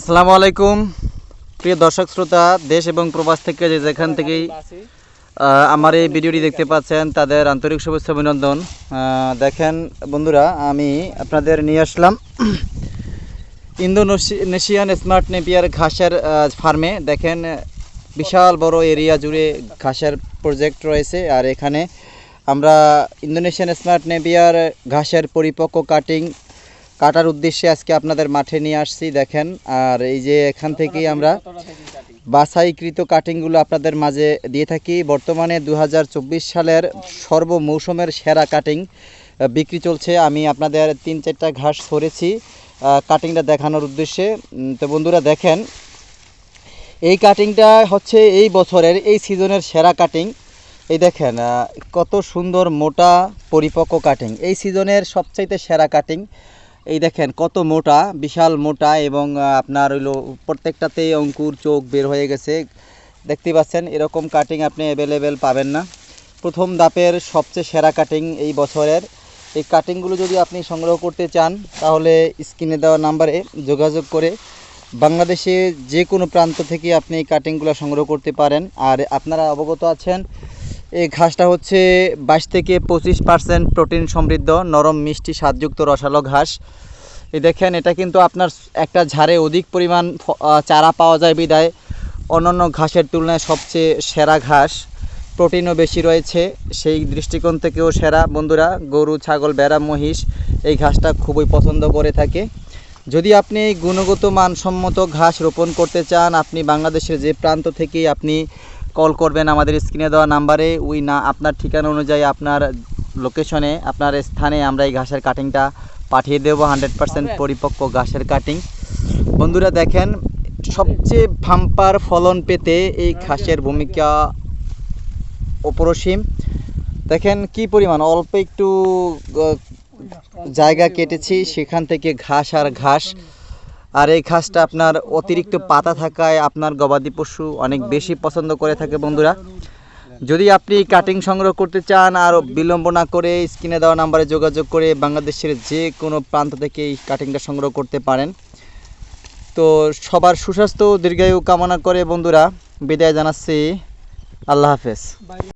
আসসালামু আলাইকুম। প্রিয় দর্শক, শ্রোতা, দেশ এবং প্রবাস থেকে যে যেখান থেকেই আমার এই ভিডিওটি দেখতে পাচ্ছেন, তাদের আন্তরিক শুভেচ্ছা, অভিনন্দন। দেখেন, বন্ধুরা, আমি আপনাদের নিয়ে আসলাম ইন্দোনেশিয়ান স্মার্ট নেপিয়ার ঘাসের ফার্মে। দেখেন, বিশাল বড় এরিয়া জুড়ে ঘাসের প্রজেক্ট রয়েছে। আর এখানে আমরা ইন্দোনেশিয়ান স্মার্ট নেপিয়ার ঘাসের পরিপক্ক কাটিং কাটার উদ্দেশ্যে আজকে আপনাদের মাঠে নিয়ে আসছি, দেখেন। আর এই যে এখান থেকেই আমরা বাছাইকৃত কাটিংগুলো আপনাদের মাঝে দিয়ে থাকি। বর্তমানে দু হাজার চব্বিশ সালের সর্ব মৌসুমের সেরা কাটিং বিক্রি চলছে। আমি আপনাদের তিন চারটা ঘাস সরেছি কাটিংটা দেখানোর উদ্দেশ্যে। তো বন্ধুরা, দেখেন, এই কাটিংটা হচ্ছে এই বছরের, এই সিজনের সেরা কাটিং। এই দেখেন কত সুন্দর মোটা পরিপক্ক কাটিং। এই সিজনের সবচাইতে সেরা কাটিং। এই দেখেন কত মোটা, বিশাল মোটা এবং আপনার হইল প্রত্যেকটাতেই অঙ্কুর চোখ বের হয়ে গেছে। দেখতে পাচ্ছেন, এরকম কাটিং আপনি অ্যাভেলেবেল পাবেন না। প্রথম দাপের সবচেয়ে সেরা কাটিং এই বছরের। এই কাটিংগুলো যদি আপনি সংগ্রহ করতে চান, তাহলে স্ক্রিনে দেওয়া নাম্বারে যোগাযোগ করে বাংলাদেশে যে কোনো প্রান্ত থেকে আপনি এই কাটিংগুলো সংগ্রহ করতে পারেন। আর আপনারা অবগত আছেন এই ঘাসটা হচ্ছে বাইশ থেকে পঁচিশ পার্সেন্ট প্রোটিন সমৃদ্ধ, নরম, মিষ্টি, স্বাদযুক্ত রসালো ঘাস। এই দেখেন, এটা কিন্তু আপনার একটা ঝাড়ে অধিক পরিমাণ চারা পাওয়া যায় বিদায়। অন্যান্য ঘাসের তুলনায় সবচেয়ে সেরা ঘাস প্রোটিনও বেশি রয়েছে। সেই দৃষ্টিকোণ থেকেও সেরা। বন্ধুরা, গরু, ছাগল বেড়া মহিষ, এই ঘাসটা খুবই পছন্দ করে থাকে। যদি আপনি গুণগত মানসম্মত ঘাস রোপণ করতে চান, আপনি বাংলাদেশের যে প্রান্ত থেকেই আপনি কল করবেন আমাদের স্ক্রিনে দেওয়া নাম্বারে। ওই না আপনার ঠিকানা অনুযায়ী আপনার লোকেশনে আপনার স্থানে আমরা এই ঘাসের কাটিংটা পাঠিয়ে দেবো। হান্ড্রেড পার্সেন্ট পরিপক্ক ঘাসের কাটিং। বন্ধুরা দেখেন সবচেয়ে ভাম্পার ফলন পেতে এই ঘাসের ভূমিকা অপরসীম। দেখেন কি পরিমাণ অল্প একটু জায়গা কেটেছি সেখান থেকে ঘাস আর ঘাস। আর এই ঘাসটা আপনার অতিরিক্ত পাতা থাকায় আপনার গবাদি পশু অনেক বেশি পছন্দ করে থাকে বন্ধুরা। যদি আপনি কাটিং সংগ্রহ করতে চান আর বিলম্ব না করে স্ক্রিনে দেওয়া নাম্বারে যোগাযোগ করে বাংলাদেশের যে কোনো প্রান্ত থেকে এই কাটিংটা সংগ্রহ করতে পারেন। তো সবার সুস্বাস্থ্য, দীর্ঘায়ু কামনা করে বন্ধুরা। বিদায় জানাচ্ছি। আল্লাহ হাফেজ।